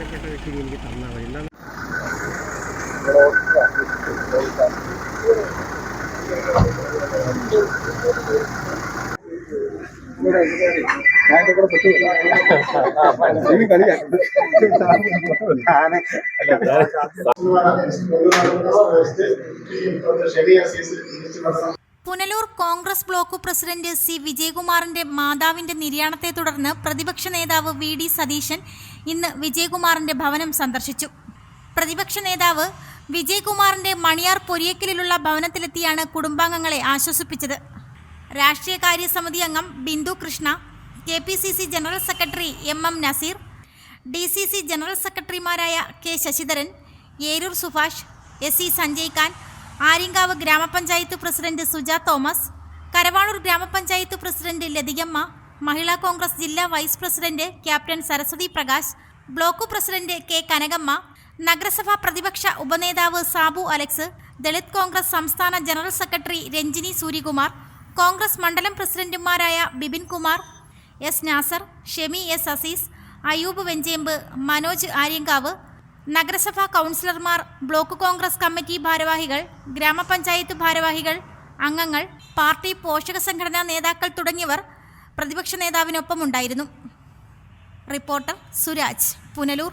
ബഹുമാനപ്പെട്ട വ്യക്തി എനിക്ക് തന്നാൽ മതി എന്താ Punalur Congress block president C വിജയകുമാറിന്റെ മാതാവിന്റെ നിര്യാണത്തെ തുടർന്ന് പ്രതിപക്ഷ നേതാവ് വി ഡി സതീശൻ ഇന്ന് വിജയകുമാറിന്റെ ഭവനം സന്ദർശിച്ചു. പ്രതിപക്ഷ നേതാവ് വിജയകുമാറിന്റെ മണിയാർ പൊരിയക്കലിലുള്ള ഭവനത്തിലെത്തിയാണ് കുടുംബാംഗങ്ങളെ ആശ്വസിപ്പിച്ചത്. രാഷ്ട്രീയകാര്യ സമിതി അംഗം Bindu Krishna K P C C general secretary M M Naseer D C C general സെക്രട്ടറിമാരായ K Sasidharan Eroor Subhash S C Sanjay Khan Aryankavu ഗ്രാമപഞ്ചായത്ത് പ്രസിഡന്റ് സുജ തോമസ് കരവാളൂർ ഗ്രാമപഞ്ചായത്ത് പ്രസിഡന്റ് ലതികമ്മ മഹിളാ കോൺഗ്രസ് ജില്ലാ vice president captain Saraswathi Prakash block president K Kanakamma നഗരസഭാ പ്രതിപക്ഷ ഉപനേതാവ് Sabu Alex Dalit Congress സംസ്ഥാന general secretary Ranjini Suryakumar Congress മണ്ഡലം പ്രസിഡന്റുമാരായ ബിബിൻ കുമാർ എസ് നാസർ ഷെമി എസ് അസീസ് അയൂബ് വെഞ്ചേമ്പ് മനോജ് ആര്യങ്കാവ് നഗരസഭാ കൗൺസിലർമാർ ബ്ലോക്ക് കോൺഗ്രസ് കമ്മിറ്റി ഭാരവാഹികൾ ഗ്രാമപഞ്ചായത്ത് ഭാരവാഹികൾ അംഗങ്ങൾ പാർട്ടി പോഷക സംഘടനാ നേതാക്കൾ തുടങ്ങിയവർ പ്രതിപക്ഷ നേതാവിനൊപ്പമുണ്ടായിരുന്നു. റിപ്പോർട്ടർ സുരാജ് പുനലൂർ.